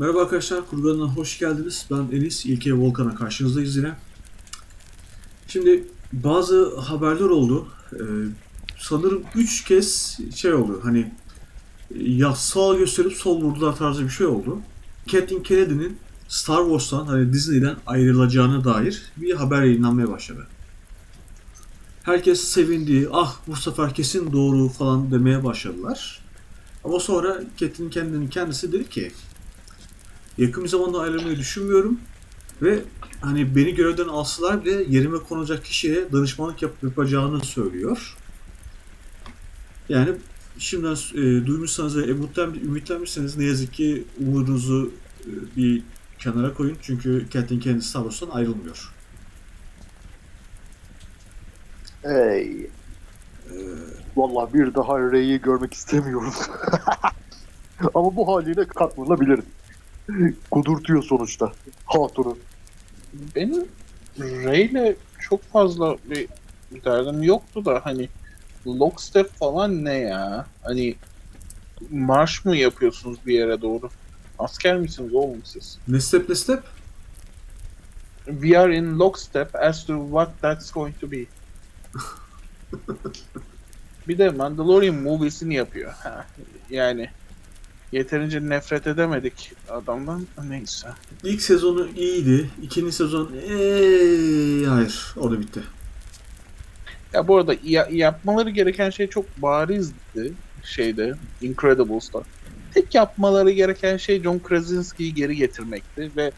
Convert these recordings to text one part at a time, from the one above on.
Merhaba arkadaşlar, kurganına hoş geldiniz. Ben Enis, İlke Volkan'a karşınızdayız yine. Şimdi bazı haberler oldu. Ee, sanırım 3 kez şey oldu, hani ya sağ gösterip sol vurdular tarzı bir şey oldu. Kathleen Kennedy'nin Star Wars'tan, hani Disney'den ayrılacağına dair bir haber yayınlanmaya başladı. Herkes sevindi, ah bu sefer kesin doğru falan demeye başladılar. Ama sonra Kathleen Kennedy'nin kendisi dedi ki yakın bir zamanda ayrılmayı düşünmüyorum ve hani beni görevden alsalar bile yerime konacak kişiye danışmanlık yap yapacağını söylüyor. Yani şimdiden e, duymuşsanız ve ümitlenmişseniz ne yazık ki umudunuzu e, bir kenara koyun. Çünkü Kennedy Star Wars'tan ayrılmıyor. Ey. Vallahi bir daha Rey'i görmek istemiyorum. Ama bu haliyle katlanabilirim. Kudurtuyor sonuçta. Hatunu. Benim Ray'le çok fazla bir derdim yoktu da hani lockstep falan ne ya? Hani marş mı yapıyorsunuz bir yere doğru? Asker misiniz oğlum siz? Ne step ne step? We are in lockstep as to what that's going to be. bir de Mandalorian movies'ini yapıyor. Ha, yani yeterince nefret edemedik adamdan. Neyse. İlk sezonu iyiydi. İkinci sezon eee hayır. O da bitti. Ya bu arada ya- yapmaları gereken şey çok barizdi şeyde Incredibles'ta. Tek yapmaları gereken şey John Krasinski'yi geri getirmekti ve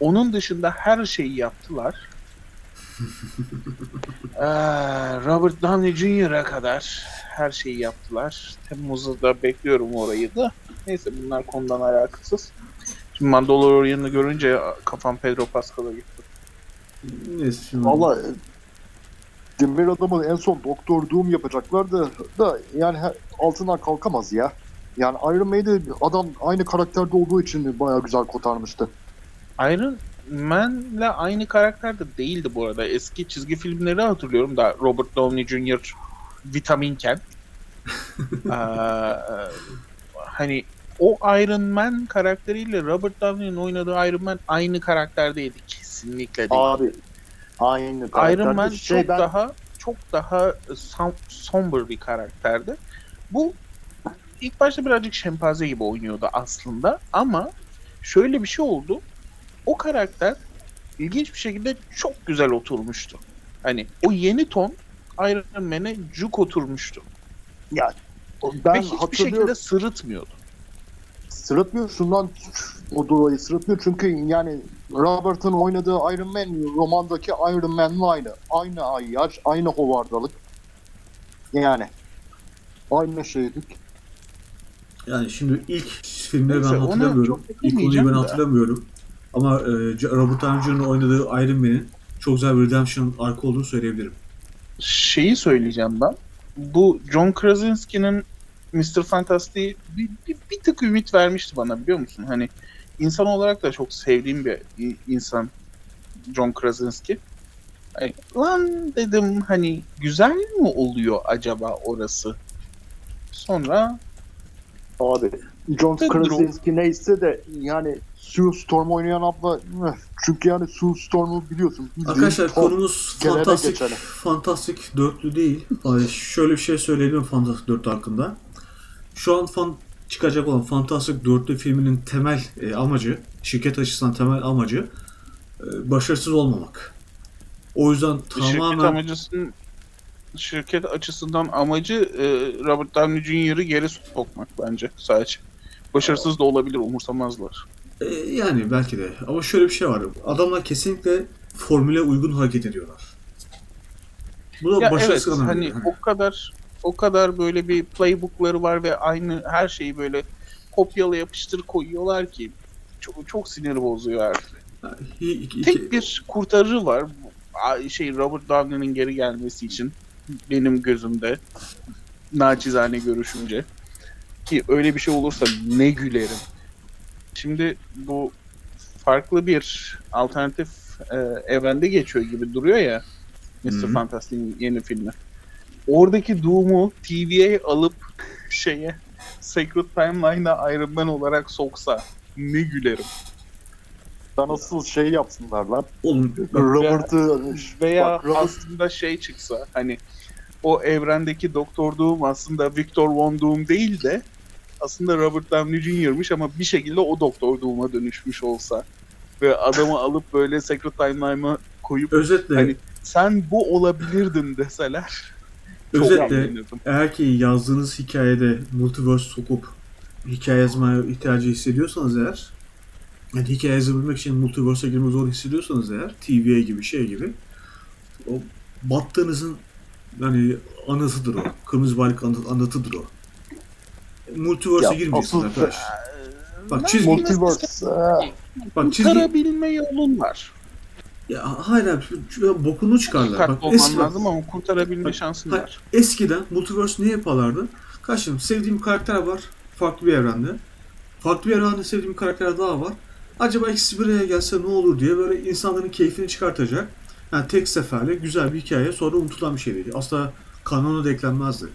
onun dışında her şeyi yaptılar. Ee, Robert Downey Jr.'a kadar her şeyi yaptılar. Temmuz'da da bekliyorum orayı da. Neyse bunlar konudan alakasız. Şimdi Mandalorian'ı görünce kafam Pedro Pascal'a gitti. Neyse şimdi. Vallahi e, Demir adamı en son Doktor Doom yapacaklar da, da yani altından kalkamaz ya. Yani Iron Man'de adam aynı karakterde olduğu için bayağı güzel kotarmıştı. Iron Man'le aynı karakterde değildi bu arada. Eski çizgi filmleri hatırlıyorum da Robert Downey Jr. vitaminken. Ee, hani o Iron Man karakteriyle Robert Downey'nin oynadığı Iron Man aynı karakterdeydi. Kesinlikle değil. Abi aynı karakterde. Iron Man şey çok ben- daha çok daha som- somber bir karakterdi. Bu ilk başta birazcık şempanze gibi oynuyordu aslında ama şöyle bir şey oldu. O karakter ilginç bir şekilde çok güzel oturmuştu. Hani o yeni ton Iron Man'e cuk oturmuştu. ben Ve hiçbir şekilde sırıtmıyordu. Sırıtmıyor şundan o dolayı sırıtmıyor çünkü yani Robert'ın oynadığı Iron Man romandaki Iron Man'la aynı. Aynı ay yaş, aynı hovardalık. Yani aynı şeydik. Yani şimdi ilk filmleri ben Neyse, hatırlamıyorum. İlk konuyu ben hatırlamıyorum. Ama e, Robert Downey Jr.'ın oynadığı Iron Man'in çok güzel bir redemption arka olduğunu söyleyebilirim. şeyi söyleyeceğim ben. Bu John Krasinski'nin Mr. Fantastic'i bir, bir, bir tık ümit vermişti bana biliyor musun? Hani insan olarak da çok sevdiğim bir insan John Krasinski. Hani, lan dedim hani güzel mi oluyor acaba orası? Sonra Abi John. Krasinski neyse de yani Sue Storm oynayan abla üf, çünkü yani Sue Storm'u biliyorsun. Arkadaşlar top. konumuz fantastik, fantastik dörtlü değil. Ay, Şöyle bir şey söyleyelim fantastik dörtlü hakkında. Şu an fan çıkacak olan fantastik dörtlü filminin temel e, amacı, şirket açısından temel amacı e, başarısız olmamak. O yüzden şirket tamamen amacısının şirket açısından amacı e, Robert Downey Jr.'ı geri sokmak bence sadece. Başarısız da olabilir umursamazlar. E, yani belki de. Ama şöyle bir şey var. Adamlar kesinlikle formüle uygun hareket ediyorlar. Bu da Ya evet önemli. hani o kadar o kadar böyle bir playbookları var ve aynı her şeyi böyle kopyala yapıştır koyuyorlar ki çok, çok sinir bozuyor artık. İki- Tek bir kurtarıcı var. Şey Robert Downey'nin geri gelmesi için benim gözümde naçizane görüşümce ki öyle bir şey olursa ne gülerim. Şimdi bu farklı bir alternatif e, evrende geçiyor gibi duruyor ya Mr. Hı hı. Fantastic'in yeni filmi. Oradaki Doom'u TV'ye alıp şeye Sacred Timeline'a Iron Man olarak soksa ne gülerim. Ben asıl şey yapsınlar lan. Robert'ı Veya Bak, Robert- aslında şey çıksa hani o evrendeki Doktor Doom aslında Victor Von Doom değil de aslında Robert Downey Jr.'mış ama bir şekilde o Doktor Doom'a dönüşmüş olsa ve adamı alıp böyle Secret Timeline'a koyup özetle Hani- sen bu olabilirdin deseler özetle eğer ki yazdığınız hikayede multiverse sokup hikaye yazmaya ihtiyacı hissediyorsanız eğer yani hikaye yazabilmek için multiverse'e girmeyi zor hissediyorsanız eğer TVA gibi şey gibi o battığınızın hani anıtıdır o. Kırmızı balık anı- anlatıdır o. Multiverse'e asıl- arkadaş. Bak Ben çizgi, Multiverse. eh, bak çizgi, Kurtarabilme yolun var. ya hayır abi şu- şu bokunu çıkarlar. Bak olman eski, lazım ama kurtarabilme Bak, şansın hayır, var. eskiden multiverse ne yaparlardı? Karşım sevdiğim karakter var farklı bir evrende. Farklı bir evrende sevdiğim karakter daha var. Acaba ikisi bir araya gelse ne olur diye böyle insanların keyfini çıkartacak. Yani tek seferle güzel bir hikaye sonra unutulan bir şeydi. Asla kanona da eklenmezdi.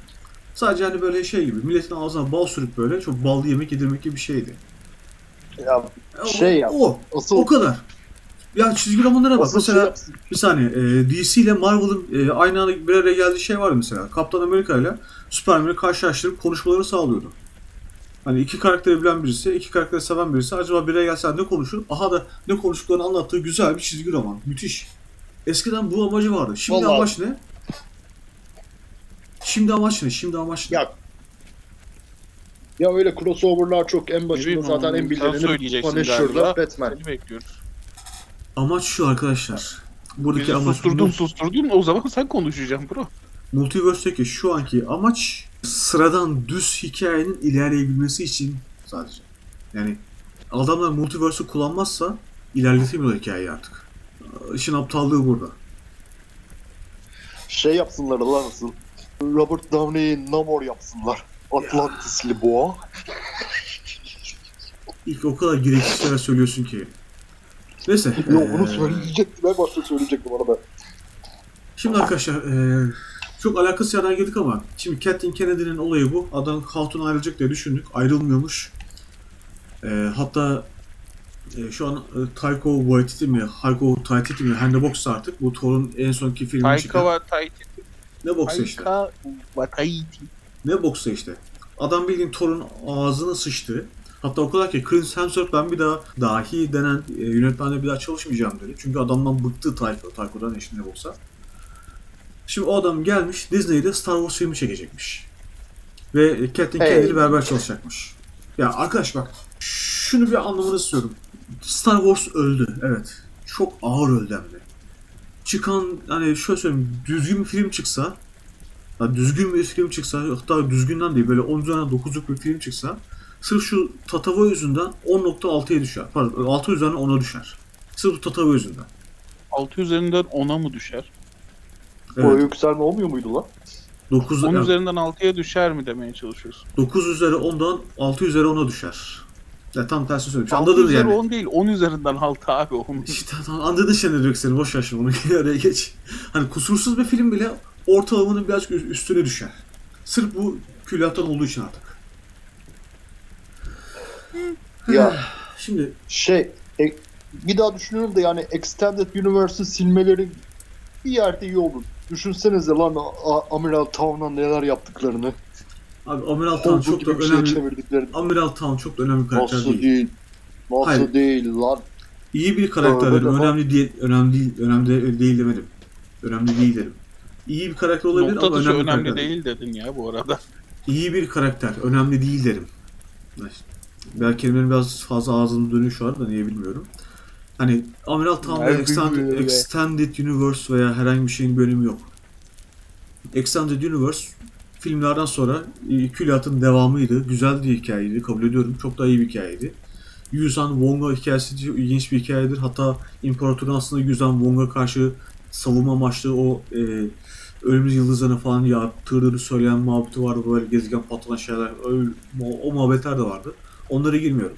Sadece hani böyle şey gibi milletin ağzına bal sürüp böyle çok ballı yemek yedirmek gibi bir şeydi. Ya O- Şey yap. O, asıl o kadar. Ya çizgi romanlara bak. asıl şey Mesela yapsın. bir saniye. e, DC ile Marvel'ın e, aynı anda bir araya geldiği şey vardı mesela. Kaptan Amerika ile Superman'i karşılaştırıp konuşmaları sağlıyordu. Hani iki karakteri bilen birisi, iki karakteri seven birisi acaba bir araya gelse ne konuşur? Aha da ne konuştuklarını anlattığı güzel bir çizgi roman. Müthiş. Eskiden bu amacı vardı. Şimdi Vallahi- amaç ne? Şimdi amaç ne? Şimdi amaç ne? Ya Ya öyle crossover'lar çok en başında bileyim zaten en bilineni Punisher'da. Batman. Seni bekliyoruz. Amaç şu arkadaşlar. Buradaki Bizi amaç susturdun susturdun o zaman sen konuşacaksın bro. Multiverse'deki şu anki amaç sıradan düz hikayenin ilerleyebilmesi için sadece. Yani adamlar multiverse'ü kullanmazsa ilerletemiyor hikayeyi artık. İşin aptallığı burada. Şey yapsınlar lan nasıl? Robert Downey'i Namor yapsınlar. Atlantisli boğa. İlk o kadar gereksiz şeyler söylüyorsun ki. Neyse. Yo eee, bunu söyleyecektim. En başta söyleyecektim ona da. Şimdi arkadaşlar eee, çok alakasız yerden girdik ama şimdi Kathleen Kennedy'nin olayı bu. Adam Hatun ayrılacak diye düşündük. Ayrılmıyormuş. Eee, hatta eee, şu an e, Taika Waititi mi, Haiko Waititi mi, boksa artık bu Thor'un en sonki filmi Taika çıkan. Taiti. Ne boksa işte. Taika var Taiti. Ne boksa işte. Adam bildiğin Thor'un ağzına sıçtı. Hatta o kadar ki Chris Hemsworth ben bir daha dahi denen e, yönetmenle bir daha çalışmayacağım dedi. Çünkü adamdan bıktı Taika, Taiko'dan eşin ne boksa. Şimdi o adam gelmiş Disney'de Star Wars filmi çekecekmiş. Ve Kathleen Hey. Kennedy'yle beraber çalışacakmış. Ya arkadaş bak şunu bir anlamanı istiyorum. Star Wars öldü evet. Çok ağır öldü hem de. Çıkan hani şöyle söyleyeyim düzgün bir film çıksa ya düzgün bir film çıksa hatta düzgünden değil böyle 10 üzerinden 9'luk bir film çıksa sırf şu tatava yüzünden 10.6'ya düşer. Pardon 6 üzerinden 10'a düşer. Sırf tatava yüzünden. 6 üzerinden 10'a mı düşer? O Evet. yükselme olmuyor muydu lan? 9, 10 evet, üzerinden 6'ya düşer mi demeye çalışıyorsun? 9 üzeri 10'dan 6 üzeri 10'a düşer. Ya tam tersini söylemiş. 6 Anladın yani. 10 değil 10 üzerinden 6 abi 10. İşte tamam anladın sen ne demek seni boş ver şimdi onu araya geç. Hani kusursuz bir film bile ortalamanın birazcık üstüne düşer. Sırf bu külliyattan olduğu için artık. Ya Şimdi şey e, bir daha düşünüyorum da yani Extended Universe'ı silmeleri bir yerde iyi olur. Düşünsenize lan A- Amiral Town'a neler yaptıklarını. Abi Amiral Town çok da bir önemli. Amiral Town çok da önemli bir karakter Nasıl değil. değil? Nasıl Hayır. değil lan? İyi bir karakter dedim. de- Önemli değil, önemli değil, önemli de- değil demedim. Önemli değil dedim. İyi bir karakter olabilir Nokta ama dışı önemli, önemli karakter değil dedin ya bu arada. İyi bir karakter, önemli değil derim. Belki kelimenin biraz fazla ağzım dönüyor şu anda niye bilmiyorum. Hani Amiral Town ve Nerede Extended. Extended Universe veya herhangi bir şeyin bir önemi yok. Extended Universe filmlerden sonra e, külliyatın devamıydı. Güzel bir hikayeydi, kabul ediyorum. Çok da iyi bir hikayeydi. Yuzan Wong'a hikayesi ilginç bir hikayedir. Hatta İmparator'un aslında Yuzan Wong'a karşı savunma amaçlı o e, ölümlü yıldızlarını falan yaptırdığını söyleyen muhabbeti vardı. Böyle gezegen patlayan şeyler. Öyle, o, o muhabbetler de vardı. Onlara girmiyorum.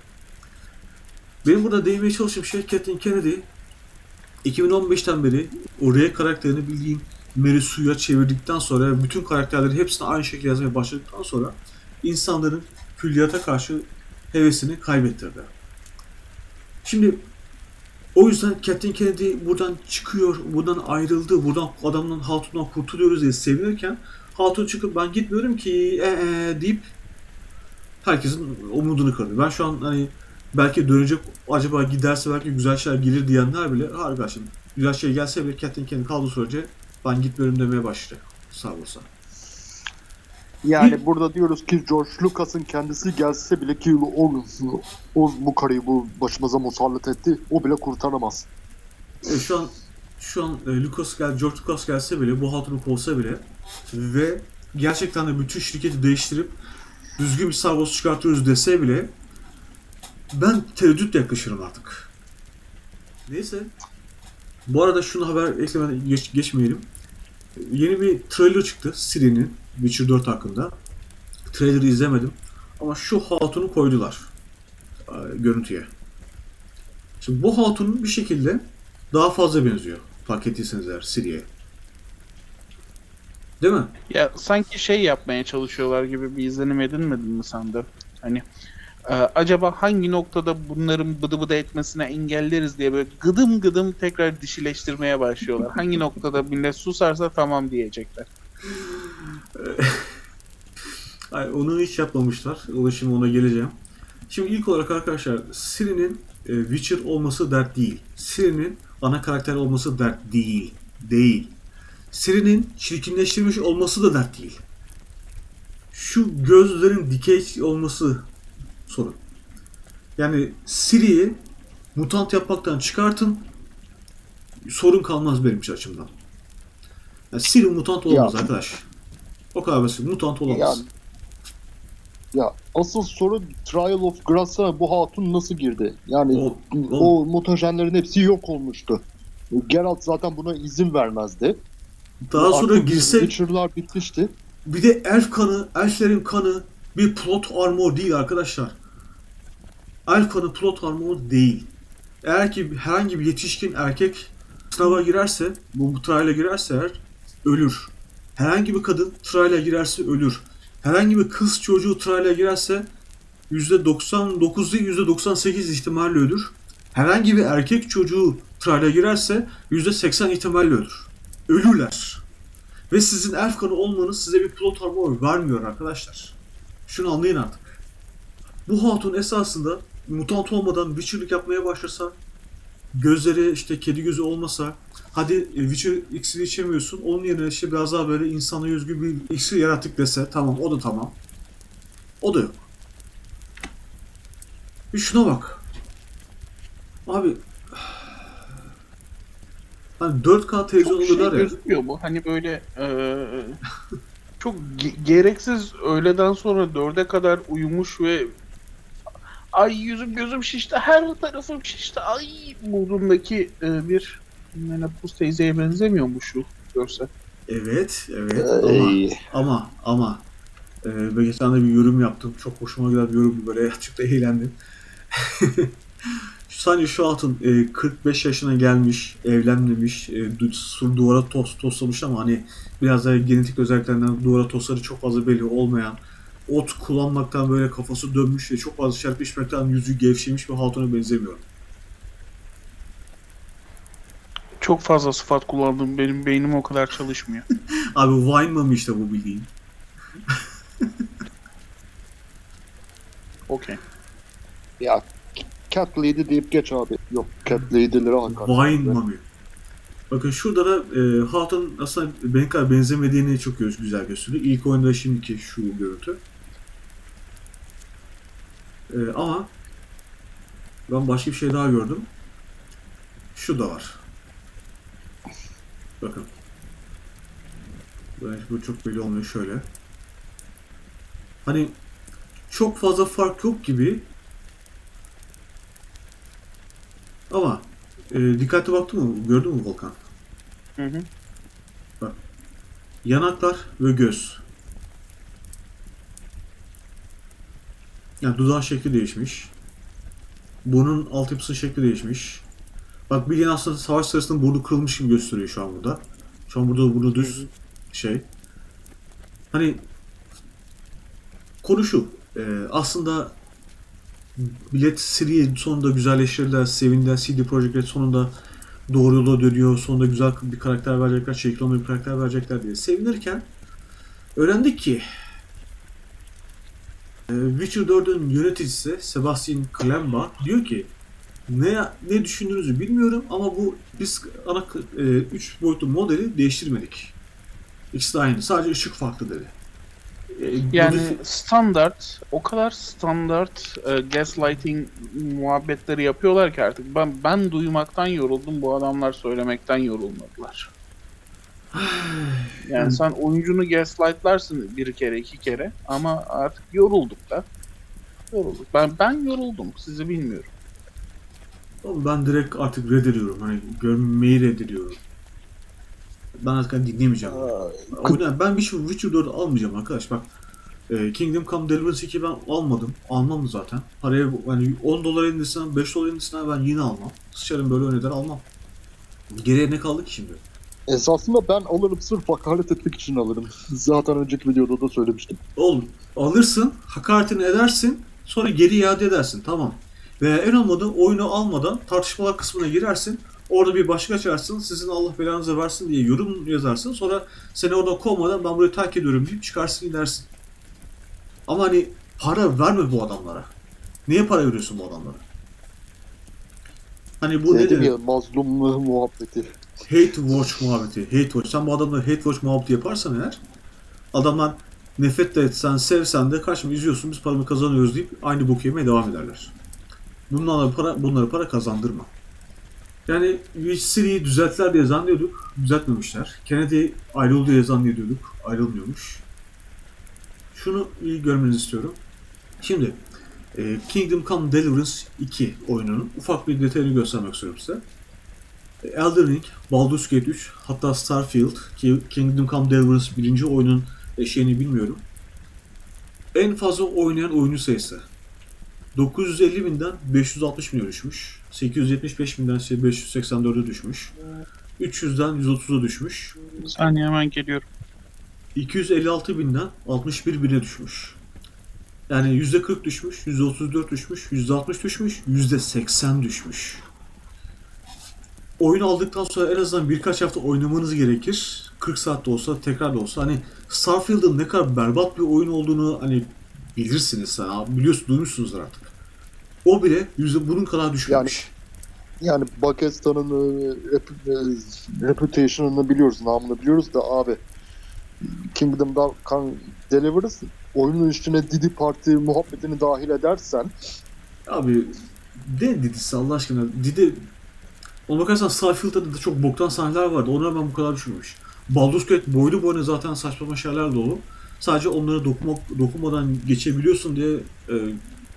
Benim burada değinmeye çalıştığım şey Kathleen Kennedy 2015'ten beri oraya karakterini bildiğin Mary Sue'ya çevirdikten sonra bütün karakterleri hepsini aynı şekilde yazmaya başladıktan sonra insanların külliyata karşı hevesini kaybettirdi. Şimdi o yüzden Captain Kennedy buradan çıkıyor, buradan ayrıldı, buradan adamın hatundan kurtuluyoruz diye sevinirken hatun çıkıp ben gitmiyorum ki ee, ee, deyip herkesin umudunu kırdı. Ben şu an hani belki dönecek acaba giderse belki güzel şeyler gelir diyenler bile hayır kardeşim güzel şey gelse bile Captain Kennedy kaldığı sürece ben gitmiyorum demeye başlayacak. Sağ olsa. Yani burada diyoruz ki George Lucas'ın kendisi gelse bile ki o, o bu karıyı bu başımıza musallat etti. O bile kurtaramaz. E, şu an şu an e, Lucas gel, George Lucas gelse bile bu hatunu kovsa bile ve gerçekten de bütün şirketi değiştirip düzgün bir Star Wars çıkartıyoruz dese bile ben tereddütle yaklaşırım artık. Neyse. Bu arada şunu haber eklemeden geç, geçmeyelim. Yeni bir trailer çıktı Siri'nin Witcher 4 hakkında. Trailer'ı izlemedim. Ama şu hatunu koydular e, görüntüye. Şimdi bu hatunun bir şekilde daha fazla benziyor. Fark ettiyseniz eğer Siri'ye. Değil mi? Ya sanki şey yapmaya çalışıyorlar gibi bir izlenim edinmedin mi sen de? Hani e, acaba hangi noktada bunların bıdı bıdı etmesine engelleriz diye böyle gıdım gıdım tekrar dişileştirmeye başlıyorlar. hangi noktada millet susarsa tamam diyecekler. Hayır, onu hiç yapmamışlar. Şimdi ona geleceğim. Şimdi ilk olarak arkadaşlar Siri'nin e, Witcher olması dert değil. Siri'nin ana karakter olması dert değil. Değil. Siri'nin çirkinleştirilmiş olması da dert değil. Şu gözlerin dikey olması sorun. Yani Siri'yi mutant yapmaktan çıkartın sorun kalmaz benim açımdan. Yani Siri mutant olamaz Ya. arkadaş. O kadar basit. Mutant olamaz. Ya, ya asıl soru Trial of Grace'a bu hatun nasıl girdi? Yani O- o, mutajenlerin hepsi yok olmuştu. Geralt zaten buna izin vermezdi. Daha sonra Artık girse Witcher'lar bitmişti. bir de elf kanı, elflerin kanı bir plot armor değil arkadaşlar. Elf kanı plot armor değil. Eğer ki herhangi bir yetişkin erkek sınava girerse, bu, bu trial'a girerse eğer ölür. Herhangi bir kadın trial'a girerse ölür. Herhangi bir kız çocuğu trial'a girerse %99 değil %98 ihtimalle ölür. Herhangi bir erkek çocuğu trial'a girerse %80 ihtimalle ölür. Ölürler. Ve sizin elf kanı olmanız size bir plot armor vermiyor arkadaşlar. Şunu anlayın artık. Bu hatun esasında mutant olmadan Witcher'lık yapmaya başlasa, gözleri işte kedi gözü olmasa, hadi e, Witcher iksiri içemiyorsun, onun yerine işte biraz daha böyle insana özgü bir iksir yarattık dese, tamam o da tamam. O da yok. Bir şuna bak. Abi Hani 4K televizyon Çok şey alırlar ya. gözüküyor bu. Hani böyle e, çok ge- gereksiz öğleden sonra dörde kadar uyumuş ve ay yüzüm gözüm şişti, her tarafım şişti, ay burnumdaki e, bir menopuz teyzeye benzemiyor mu şu görsel? Evet, evet ama Ey. ama ama e, ben geçen de bir yorum yaptım. Çok hoşuma giden bir yorum böyle açıkta eğlendim. Sadece şu hatun e, 45 yaşına gelmiş, evlenmemiş, e, du- sur duvara tos, toslamış ama hani biraz daha genetik özelliklerinden duvara tosları çok fazla belli olmayan, ot kullanmaktan böyle kafası dönmüş ve çok fazla içmekten yüzü gevşemiş bir hatuna benzemiyor. Çok fazla sıfat kullandım. Benim beynim o kadar çalışmıyor. Abi wine mami işte bu bildiğin. Okey. Ya Cat Lady deyip geç abi. Yok Cat Lady'lere hakaret. Wine Mami. Bakın şurada da e, Hatun aslında benim kadar benzemediğini çok göz güzel gösteriyor. İlk oyunda şimdiki şu görüntü. E, ama ben başka bir şey daha gördüm. Şu da var. Bakın. Böyle bu çok belli olmuyor şöyle. Hani çok fazla fark yok gibi ama e, dikkatli baktın mı? Gördün mü Volkan? Hı hı. Yanaklar ve göz. Yani dudağın şekli değişmiş. Burnun altyapısının şekli değişmiş. Bak bildiğin aslında savaş sırasında burnu kırılmış gibi gösteriyor şu an burada. Şu an burada burnu düz şey. Hani konu şu. e, aslında Bilet seriyi sonunda güzelleştirdiler, sevindiler. CD Projekt Red sonunda doğru yola dönüyor. Sonunda güzel bir karakter verecekler, olmayan bir karakter verecekler diye sevinirken öğrendik ki Witcher 4'ün yöneticisi Sebastian Klemba diyor ki ne ne düşündüğünüzü bilmiyorum ama bu biz ana 3 boyutlu modeli değiştirmedik. İkisi de aynı. Sadece ışık farklı dedi. E, Yani modifi- standart, o kadar standart e, gaslighting muhabbetleri yapıyorlar ki artık ben ben duymaktan yoruldum, bu adamlar söylemekten yorulmadılar. Yani sen oyuncunu gaslightlarsın bir kere, iki kere ama artık yorulduk da. Yorulduk. Ben ben yoruldum, sizi bilmiyorum. Oğlum ben direkt artık reddediyorum. Hani görmeyi reddediyorum. Ben artık hani dinlemeyeceğim. O yüzden ben bir şey Witcher 4 almayacağım arkadaş. Bak e, Kingdom Come Deliverance 2 ben almadım. Almam zaten. Paraya hani 10 dolar indirsen 5 dolar indirsen ben yine almam. Sıçarım böyle oynadan almam. Geriye ne kaldı ki şimdi? Esasında ben alırım sırf hakaret etmek için alırım. Zaten önceki videoda da söylemiştim. Oğlum alırsın, hakaretini edersin, sonra geri iade edersin. Tamam. Veya en olmadı oyunu almadan tartışmalar kısmına girersin. Orada bir başka açarsın. Sizin Allah belanızı versin diye yorum yazarsın. Sonra seni oradan kovmadan ben burayı terk ediyorum deyip çıkarsın gidersin. Ama hani para verme bu adamlara. Niye para veriyorsun bu adamlara? Hani bu ne Dedim ya mazlumluğu muhabbeti. Hate Watch muhabbeti. Hate Watch. Sen bu adamla Hate Watch muhabbeti yaparsan eğer adamlar nefret de etsen, sevsen de kaçma izliyorsun biz paramı kazanıyoruz deyip aynı boku yemeye devam ederler. Bunlarla para, bunlara para kazandırma. Yani Witcher'ı düzelttiler diye zannediyorduk. Düzeltmemişler. Kennedy ayrıldı diye zannediyorduk. Ayrılmıyormuş. Şunu iyi görmenizi istiyorum. Şimdi e, Kingdom Come Deliverance 2 oyununun ufak bir detayını göstermek istiyorum size. Elden Ring, Baldur's Gate 3, hatta Starfield ki Kingdom Come Deliverance birinci oyunun şeyini bilmiyorum. En fazla oynayan oyuncu sayısı. 950 binden 560 bine düşmüş. 875 binden 584'e düşmüş. 300'den 130'a düşmüş. Bir saniye hemen geliyorum. 256 binden 61 bine düşmüş. Yani %40 düşmüş, %34 düşmüş, %60 düşmüş, %80 düşmüş. Oyun aldıktan sonra en azından birkaç hafta oynamanız gerekir. 40 saat de olsa, tekrar da olsa. Hani Starfield'ın ne kadar berbat bir oyun olduğunu hani bilirsiniz sana. Biliyorsunuz, duymuşsunuzdur artık. O bile yüzde bunun kadar düşmemiş. Yani Bethesda'nın e, rep- e, reputation'ını biliyoruz, namını biliyoruz da abi Kingdom'da kan Deliverance oyunun üstüne Didi Party muhabbetini dahil edersen Abi ne Didisi Allah aşkına? Didi ona bakarsan Starfield'da da çok boktan sahneler vardı. Ona rağmen bu kadar düşmemiş. Baldur's Gate boylu boyuna zaten saçma şeyler dolu. Sadece onlara dokunmak, dokunmadan geçebiliyorsun diye e,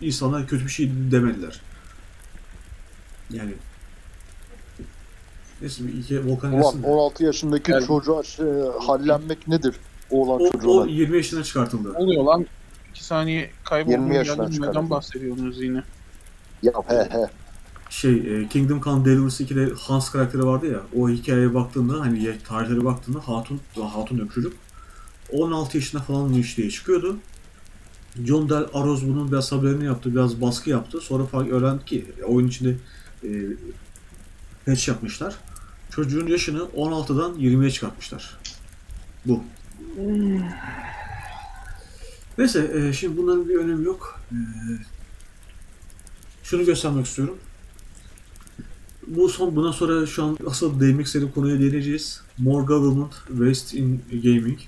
insanlar kötü bir şey demediler. Yani Neyse bir iki Volkan ulan gelsin de. 16 yaşındaki Yani- çocuğa şey, hallenmek nedir? Oğlan O, çocuğuna. o 20 yaşına çıkartıldı. Ne oluyor lan? 2 saniye kayboldum 20 yaşından geldim. Neden bahsediyorsunuz yine? Ya he he. Şey e, Kingdom Come Deliverance 2'de Hans karakteri vardı ya o hikayeye baktığında hani tarihlere baktığında Hatun Hatun çocuk 16 yaşında falan iş diye çıkıyordu. John Del Aroz bunun biraz haberini yaptı, biraz baskı yaptı. Sonra fark öğrendi ki e, oyun içinde e, patch yapmışlar. Çocuğun yaşını 16'dan 20'ye çıkartmışlar. Bu. Neyse e, şimdi bunların bir önemi yok. E, şunu göstermek istiyorum. Bu son bundan sonra şu an asıl değinmek istediğim konuya değineceğiz. More government waste in gaming.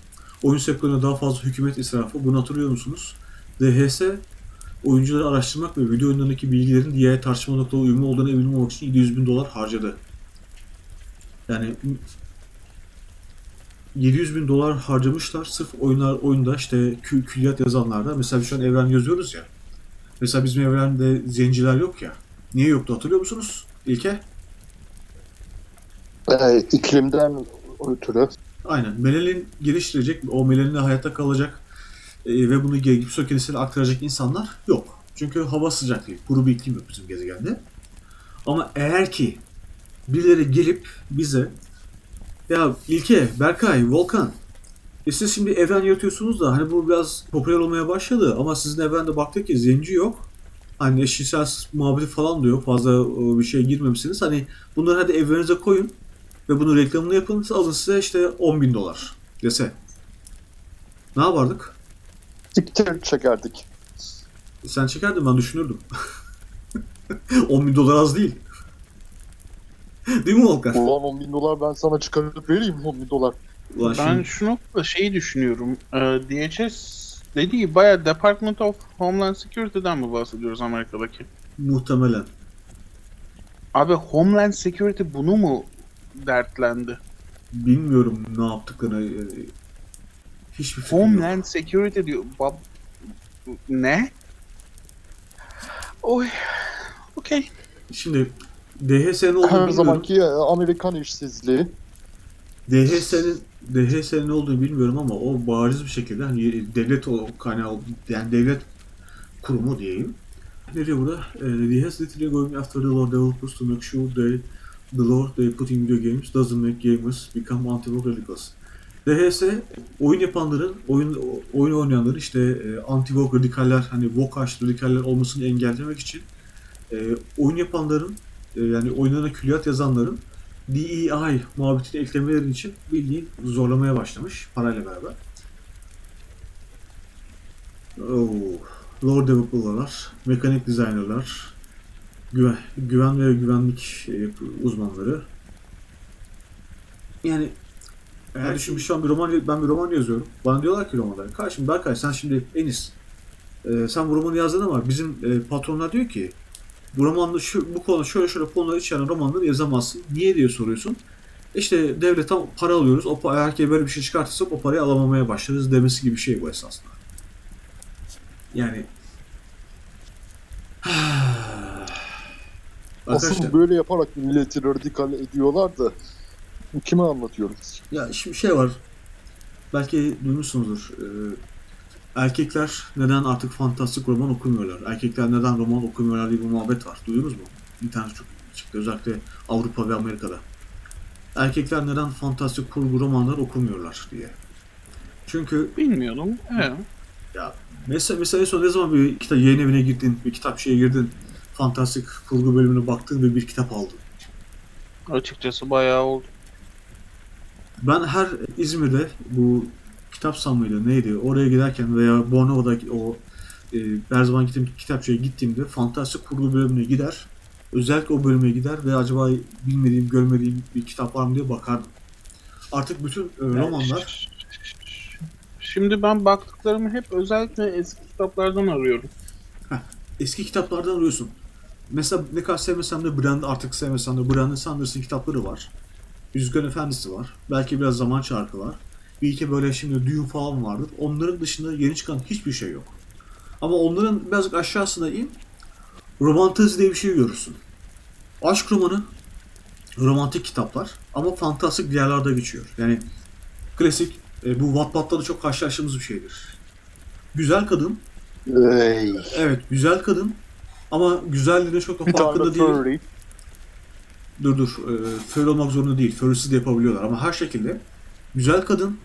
Oyun sektörüne daha fazla hükümet israfı. Bunu hatırlıyor musunuz? DHS oyuncuları araştırmak ve video oyunlarındaki bilgilerin diğer tartışma noktalı uyumlu olduğuna emin olmak için 700 bin dolar harcadı. Yani 700 bin dolar harcamışlar sırf oyunlar oyunda işte kü- külliyat yazanlarda. Mesela şu an evren yazıyoruz ya. Mesela bizim evrende zenciler yok ya. Niye yoktu hatırlıyor musunuz? İlke? Ee, iklimden ötürü. Aynen. Melanin geliştirecek, o melaninle hayatta kalacak e, ve bunu Gipso kilisine aktaracak insanlar yok. Çünkü hava sıcak değil. Kuru bir iklim yok bizim gezegende. Ama eğer ki birileri gelip bize ya İlke, Berkay, Volkan e siz şimdi evren yaratıyorsunuz da hani bu biraz popüler olmaya başladı ama sizin evrende baktık ki zenci yok. Hani eşcinsel muhabbeti falan da yok. Fazla e, bir şey girmemişsiniz. Hani bunları hadi evlerinize koyun ve bunu reklamını yapın. Alın size işte 10 bin dolar dese. Ne yapardık? Siktir çekerdik. Sen çekerdin ben düşünürdüm. 10 bin dolar az değil. değil mi Volkan? Ulan 10 bin dolar ben sana çıkarıp vereyim 10 bin dolar. Ulan Ben şimdi- şu noktada şeyi düşünüyorum. Ee, DHS dediği baya Department of Homeland Security'den mi bahsediyoruz Amerika'daki? muhtemelen. Abi Homeland Security bunu mu dertlendi? Bilmiyorum ne yaptıklarını. e, Hiçbir fikrim yok. Homeland Security diyor. Bab... Ne? Oy. Okey. Şimdi DHS'nin olduğunu Her bilmiyorum. zamanki Amerikan işsizliği. DHS'nin DHS'nin ne olduğunu bilmiyorum ama o bariz bir şekilde hani devlet o kaynağı yani devlet kurumu diyeyim. Ne diyor burada? Uh, DHS literally going after the law developers to make sure they the law they put in video games doesn't make gamers become anti-woke radicals. DHS oyun yapanların, oyun oyun oynayanların işte e, anti-woke radikaller hani karşı radikaller olmasını engellemek için e, oyun yapanların e, yani oyunlarına külliyat yazanların DEI muhabbetini eklemeleri için bildiğin zorlamaya başlamış parayla beraber. Oh, lore developerlar, mekanik designerlar, güven, güven ve güvenlik e, uzmanları. Yani eğer düşün bir şu an bir roman, ben bir roman yazıyorum. Bana diyorlar ki romanlara, karşım Berkay sen şimdi Enis, e, sen bu romanı yazdın ama bizim e, patronlar diyor ki bu romanda şu, bu konu şöyle şöyle konular içeren romanları yazamazsın. Niye diye soruyorsun. İşte devletten para alıyoruz. O ki böyle bir şey çıkartırsak o parayı alamamaya başlarız demesi gibi bir şey bu esasında. Yani Arkadaşlar Asıl böyle yaparak milleti radikal ediyorlar da kime anlatıyoruz? ya şimdi şey var. Belki duymuşsunuzdur. Ee, erkekler neden artık fantastik roman okumuyorlar? Erkekler neden roman okumuyorlar diye bir muhabbet var. Duydunuz mu? İnternet çok çıktı. Özellikle Avrupa ve Amerika'da. Erkekler neden fantastik kurgu romanlar okumuyorlar diye. Çünkü Bilmiyordum. He. mesela, mesela en son ne zaman bir kitap yayın evine girdin, bir kitap şeye girdin, fantastik kurgu bölümüne baktın ve bir kitap aldın. Açıkçası bayağı oldu. Ben her İzmir'de bu kitap mıydı neydi oraya giderken veya Bornova'daki o e, her zaman gittiğim kitapçıya gittiğimde fantastik kurgu bölümüne gider. Özellikle o bölüme gider ve acaba bilmediğim, görmediğim bir kitap var mı diye bakardım. Artık bütün e, romanlar Şimdi ben baktıklarımı hep özellikle eski kitaplardan arıyorum. eski kitaplardan arıyorsun. Mesela ne kadar sevmesem de Brand artık sevmesem de Brandon Sanders'ın kitapları var. Yüzüklerin Efendisi var. Belki biraz zaman çarkı var. Bir iki böyle şimdi düğün falan vardır. Onların dışında yeni çıkan hiçbir şey yok. Ama onların birazcık aşağısına in. Romantezi diye bir şey görürsün. Aşk romanı, romantik kitaplar ama fantastik diyarlarda geçiyor. Yani klasik e, bu Wattpad'da da çok karşılaştığımız bir şeydir. Güzel kadın, Ey. Evet güzel kadın ama güzelliğine çok da farkında değil. Dur dur. E, furry olmak zorunda değil. Furry'siz de yapabiliyorlar ama her şekilde güzel kadın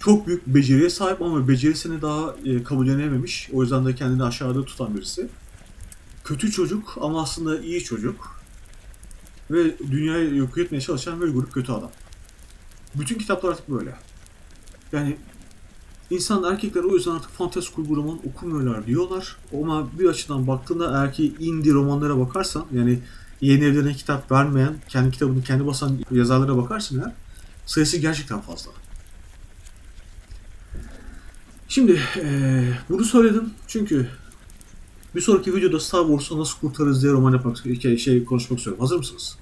çok büyük beceriye sahip ama becerisini daha e, kabullenememiş. O yüzden de kendini aşağıda tutan birisi. Kötü çocuk ama aslında iyi çocuk. Ve dünyayı yok etmeye çalışan bir grup kötü adam. Bütün kitaplar artık böyle. Yani İnsan erkekler o yüzden artık fantastik kurgu roman okumuyorlar diyorlar. Ama bir açıdan baktığında eğer ki indie romanlara bakarsan yani yeni evlerine kitap vermeyen, kendi kitabını kendi basan yazarlara bakarsın eğer sayısı gerçekten fazla. Şimdi eee, bunu söyledim çünkü bir sonraki videoda Star Wars'u nasıl kurtarırız diye roman yapmak, şey, şey konuşmak istiyorum. Hazır mısınız?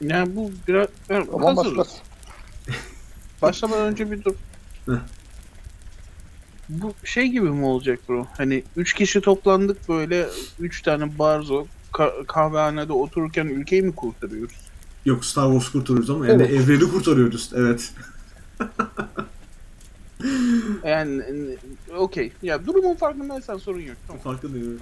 Yani bu biraz... Yani Tamam hazırız. Başlamadan önce bir dur. Heh. Bu şey gibi mi olacak bro? Hani üç kişi toplandık böyle üç tane barzo ka- kahvehanede otururken ülkeyi mi kurtarıyoruz? Yok Star Wars kurtarıyoruz ama yani Evet. evreni kurtarıyoruz. Evet. Yani okey. Ya durumun farkındaysan sorun yok. Tamam. Farkındayım.